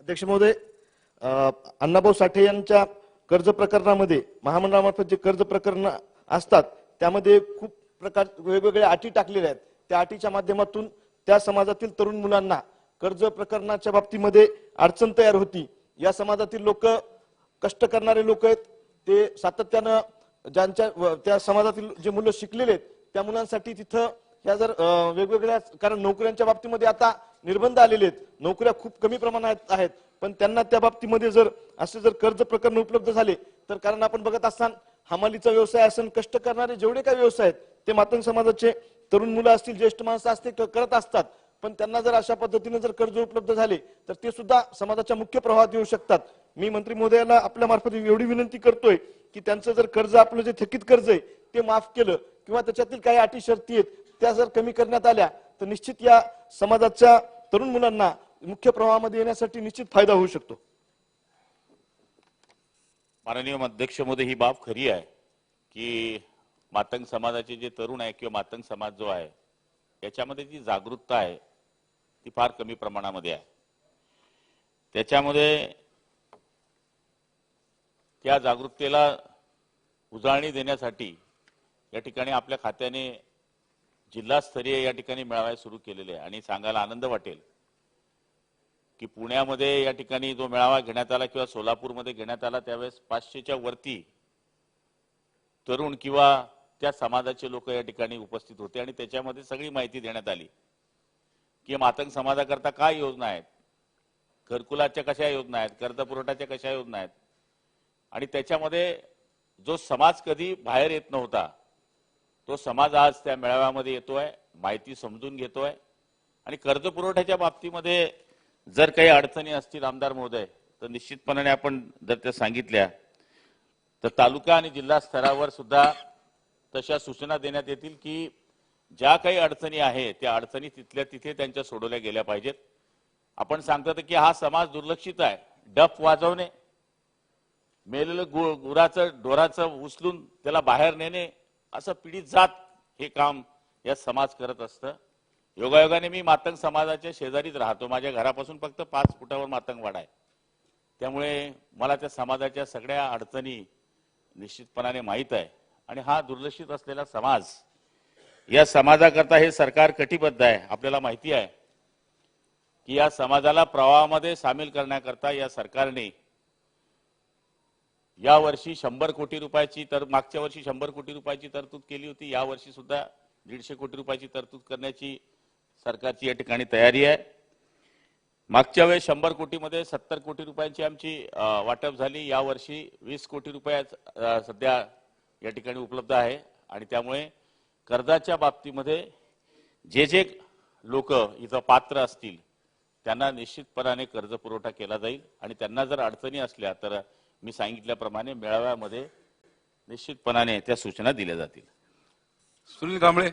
अध्यक्ष महोदय अण्णाभाऊ साठे यांच्या कर्ज प्रकरणामध्ये महामंडळामार्फत जे कर्ज प्रकरण असतात त्यामध्ये खूप प्रकार वेगवेगळ्या अटी टाकलेल्या आहेत. त्या अटीच्या माध्यमातून त्या समाजातील तरुण मुलांना कर्ज प्रकरणाच्या बाबतीमध्ये अडचण तयार होती. या समाजातील लोक कष्ट करणारे लोक आहेत. ते सातत्यानं ज्यांच्या व- त्या समाजातील जे मुलं शिकलेले आहेत त्या मुलांसाठी तिथं ह्या जर वेगवेगळ्या कारण नोकऱ्यांच्या बाबतीमध्ये आता निर्बंध आलेले आहेत. नोकऱ्या खूप कमी प्रमाणात आहेत. पण त्यांना त्या बाबतीमध्ये जर असे जर कर्ज प्रकरण उपलब्ध झाले तर कारण आपण बघत असताना हमालीचा व्यवसाय असेल कष्ट करणारे जेवढे काही व्यवसाय आहेत ते मातंग समाजाचे तरुण मुलं असतील ज्येष्ठ माणसं असतील क- करत असतात पण त्यांना जर अशा पद्धतीने जर कर्ज उपलब्ध झाले तर ते सुद्धा समाजाच्या मुख्य प्रवाहात येऊ शकतात. मी मंत्री महोदयाला आपल्या मार्फत एवढी विनंती करतोय की त्यांचं जर कर्ज आपलं जे थकीत कर्ज आहे ते माफ केलं किंवा त्याच्यातील काही अटी शर्ती आहेत त्या जर कमी करण्यात आल्या तर निश्चित या समाजाच्या तरुण मुलांना मुख्य प्रवाहामध्ये येण्यासाठी निश्चित फायदा होऊ शकतो. माननीय अध्यक्ष मोदी ही बाब खरी आहे की मातंग समाजाचे जे तरुण आहे किंवा मातंग समाज जो आहे याच्यामध्ये जी जागरूकता आहे ती फार कमी प्रमाणामध्ये आहे. त्याच्यामध्ये त्या जागरूकतेला उजाळणी देण्यासाठी या ठिकाणी आपल्या खात्याने जिल्हास्तरीय या ठिकाणी मेळावे सुरू केलेले आहे. आणि सांगायला आनंद वाटेल की पुण्यामध्ये या ठिकाणी जो मेळावा घेण्यात आला किंवा सोलापूरमध्ये घेण्यात आला त्यावेळेस पाचशेच्या वरती तरुण किंवा त्या समाजाचे लोक या ठिकाणी उपस्थित होते. आणि त्याच्यामध्ये सगळी माहिती देण्यात आली की मातंग समाजाकरता काय योजना आहेत? घरकुलाच्या कशा योजना आहेत? कर्जपुरवठ्याच्या कशा योजना आहेत? आणि त्याच्यामध्ये जो समाज कधी बाहेर येत नव्हता तो समाज आज त्या मेळाव्यामध्ये येतोय माहिती समजून घेतोय. आणि कर्ज पुरवठ्याच्या बाबतीमध्ये जर काही अडचणी असतील आमदार महोदय तर निश्चितपणाने आपण जर त्या सांगितल्या तर तालुका आणि जिल्हा स्तरावर सुद्धा तशा सूचना देण्यात येतील की ज्या काही अडचणी आहे त्या अडचणी तिथल्या तिथे त्यांच्या सोडवल्या गेल्या पाहिजेत. आपण सांगतो की हा समाज दुर्लक्षित आहे डफ वाजवणे मेलेलं गु गुराचं डोराचं उचलून त्याला बाहेर नेणे असं पिढीत जात हे काम या समाज करत असतं. योगायोगाने मी मातंग समाजाच्या शेजारीच राहतो. माझ्या घरापासून फक्त पाच फुटावर मातंगवाडा आहे. त्यामुळे मला त्या समाजाच्या सगळ्या अडचणी निश्चितपणाने माहीत आहे. आणि हा दुर्लक्षित असलेला समाज या समाजाकरता हे सरकार कटिबद्ध आहे आपल्याला माहिती आहे की या समाजाला प्रवाहामध्ये सामील करण्याकरता या सरकारने या वर्षी शंभर कोटी रुपयाची तर मागच्या वर्षी शंभर कोटी रुपयाची तरतूद केली होती. या वर्षी सुद्धा दीडशे कोटी रुपयाची तरतूद करण्याची सरकारची या ठिकाणी तयारी आहे. मागच्या वेळेस शंभर कोटीमध्ये सत्तर कोटी रुपयांची आमची वाटप झाली. या वर्षी वीस कोटी रुपया सध्या या ठिकाणी उपलब्ध आहे. आणि त्यामुळे कर्जाच्या बाबतीमध्ये जे जे लोक इथं पात्र असतील त्यांना निश्चितपणाने कर्ज पुरवठा केला जाईल. आणि त्यांना जर अडचणी असल्या तर मी सांगितल्याप्रमाणे मेळाव्यामध्ये निश्चितपणाने त्या सूचना दिल्या जातील. सुनील कांबळे.